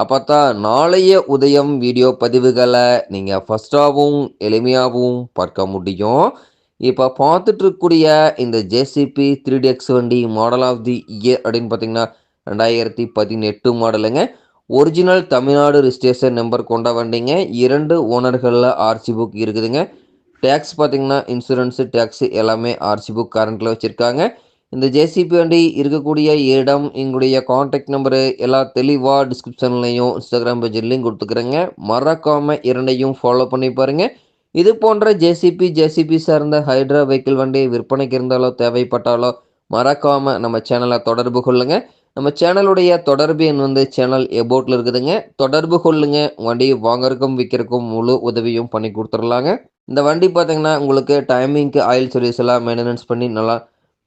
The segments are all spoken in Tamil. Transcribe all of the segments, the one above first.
அப்போ தான் நாளைய உதயம் வீடியோ பதிவுகளை நீங்கள் ஃபஸ்ட்டாகவும் எளிமையாகவும் பார்க்க முடியும். இப்போ பார்த்துட்ருக்கக்கூடிய இந்த ஜேசிபி த்ரீ எக்ஸ் வண்டி மாடல் ஆஃப் தி இயர் அப்படின்னு பார்த்தீங்கன்னா ரெண்டாயிரத்தி பதினெட்டு மாடலுங்க. ஒரிஜினல் தமிழ்நாடு ரிஜிஸ்ட்ரேஷன் நம்பர் கொண்ட வண்டிங்க. இரண்டு ஓனர்களில் ஆர்சி புக் இருக்குதுங்க. டேக்ஸ் பார்த்தீங்கன்னா இன்சூரன்ஸு டேக்ஸு எல்லாமே ஆர்சி புக் கரண்ட்டில் வச்சுருக்காங்க. இந்த ஜேசிபி வண்டி இருக்கக்கூடிய இடம் எங்களுடைய காண்டாக்ட் நம்பரு எல்லா தெளிவாக டிஸ்கிரிப்ஷன்லையும் இன்ஸ்டாகிராம் பேஜில் லிங்க் கொடுத்துக்கிறேங்க. மறக்காமல் இரண்டையும் ஃபாலோ பண்ணி பாருங்கள் இது போன்ற ஜேசிபி ஜேசிபி சார்ந்த ஹைட்ரா வெஹிக்கிள் வண்டி விற்பனைக்கு இருந்தாலோ தேவைப்பட்டாலோ மறக்காமல் நம்ம சேனலை தொடர்பு கொள்ளுங்க. நம்ம சேனலுடைய தொடர்பு எண் வந்து சேனல் எபோட்டில் இருக்குதுங்க. தொடர்பு கொள்ளுங்க. வண்டி வாங்கறதுக்கும் விற்கிறக்கும் முழு உதவியும் பண்ணி கொடுத்துடலாங்க. இந்த வண்டி பார்த்தீங்கன்னா உங்களுக்கு டைமிங்க்கு ஆயில் சர்வீஸ் எல்லாம் மெயின்டெனன்ஸ் பண்ணி நல்லா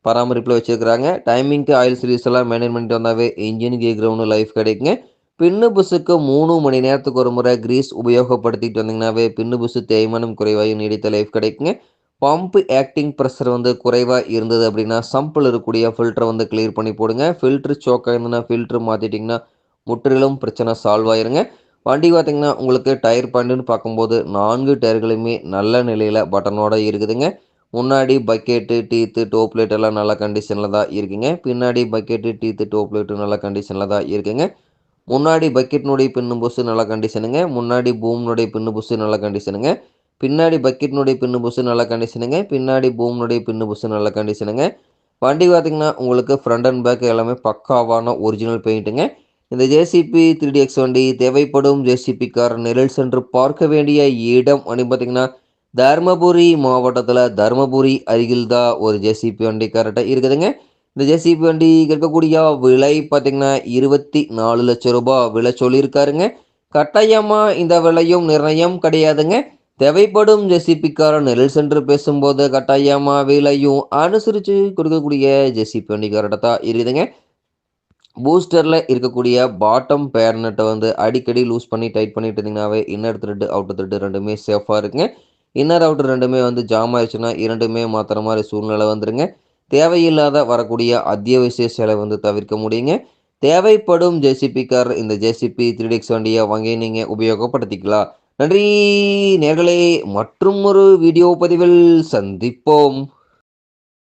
பராமரிப்பில் வச்சுருக்கிறாங்க. டைமிங்க்கு ஆயில் சீரீஸ் எல்லாம் மெயின்டைன் பண்ணிட்டு வந்தாவே இன்ஜின் கே கிரவுண்டு லைஃப் கிடைக்குங்க. பின்னு புஸுக்கு மூணு மணி நேரத்துக்கு ஒரு முறை கிரீஸ் உபயோகப்படுத்திட்டு வந்தீங்கன்னாவே பின்னு புஸு தேய்மானம் குறைவாக நீடித்த லைஃப் கிடைக்குங்க. பம்ப் ஆக்டிங் ப்ரெஷர் வந்து குறைவாக இருந்தது அப்படின்னா சம்பிள் இருக்கக்கூடிய ஃபில்டரை வந்து கிளியர் பண்ணி போடுங்க. ஃபில்ட்ரு சோக்காக இருந்ததுன்னா ஃபில்ட்ரு மாற்றிட்டிங்கன்னா முற்றிலும் பிரச்சனை சால்வ் ஆயிருங்க. வண்டி பார்த்தீங்கன்னா உங்களுக்கு டயர் பாயிண்ட்டுன்னு பார்க்கும்போது நான்கு டயர்களுமே நல்ல நிலையில் பட்டனோட இருக்குதுங்க. முன்னாடி பக்கெட்டு டீத்து டோப் லைட் எல்லாம் நல்ல கண்டிஷனில் தான் இருக்குங்க. பின்னாடி பக்கெட்டு டீத்து டோப் லைட்டு நல்ல கண்டிஷனில் தான் இருக்குங்க. முன்னாடி பக்கெட்னுடைய பின்னு புஸ்ஸு நல்ல கண்டிஷனுங்க முன்னாடி பூம்னுடைய பின்னு புஸ்ஸு நல்ல கண்டிஷனுங்க பின்னாடி பக்கெட்னுடைய பின்னு புஸ்ஸு நல்ல கண்டிஷனுங்க பின்னாடி பூம்னுடைய பின்னு புஸ்ஸு நல்ல கண்டிஷனுங்க வண்டி பார்த்திங்கன்னா உங்களுக்கு ஃப்ரண்ட் அண்ட் பேக் எல்லாமே பக்காவான ஒரிஜினல் பெயிண்ட்டுங்க இந்த ஜேசிபி த்ரீ எக்ஸ் வண்டி தேவைப்படும் ஜேசிபி கார் நிழல் சென்று பார்க்க வேண்டிய இடம் அப்படின்னு பார்த்தீங்கன்னா தருமபுரி மாவட்டத்தில் தருமபுரி அருகில் தான் ஒரு ஜேசிபி வண்டி கரெக்டாக இருக்குதுங்க. இந்த ஜேசிபி வண்டி இருக்கக்கூடிய விலை பார்த்தீங்கன்னா இருபத்தி நாலு லட்சம் ரூபாய் விலை சொல்லியிருக்காருங்க. கட்டாயமாக இந்த விலையும் நிர்ணயம் கிடையாதுங்க. தேவைப்படும் ஜெசிபிக்காரன் நெல் சென்று பேசும்போது கட்டாயமாக விலையும் அனுசரித்து கொடுக்கக்கூடிய ஜெசிபி வண்டி கரெக்டாக தான் இருக்குதுங்க. பூஸ்டரில் இருக்கக்கூடிய பாட்டம் பேர்னட்டை வந்து அடிக்கடி லூஸ் பண்ணி டைட் பண்ணிட்டு இருந்தீங்கன்னாவே இன்னர் த்ரெட்டு அவுட்டர் த்ரெட்டு ரெண்டுமே சேஃபாக இருக்குங்க. இன்னர் அவுட்டர் ரெண்டுமே வந்து ஜாம் ஆயிடுச்சுன்னா இரண்டுமே மாற்றுற மாதிரி சூழ்நிலை வந்துருங்க. தேவையில்லாத வரக்கூடிய அத்தியாவசிய செலவு வந்து தவிர்க்க முடியுங்க. தேவைப்படும் ஜேசிபி கார் இந்த ஜேசிபி த்ரீ டிக்ஸ் வண்டியை வாங்கி நீங்கள் உபயோகப்படுத்திக்கலாம். நன்றி நேர்களே மற்றும் ஒரு வீடியோ பதிவில் சந்திப்போம்.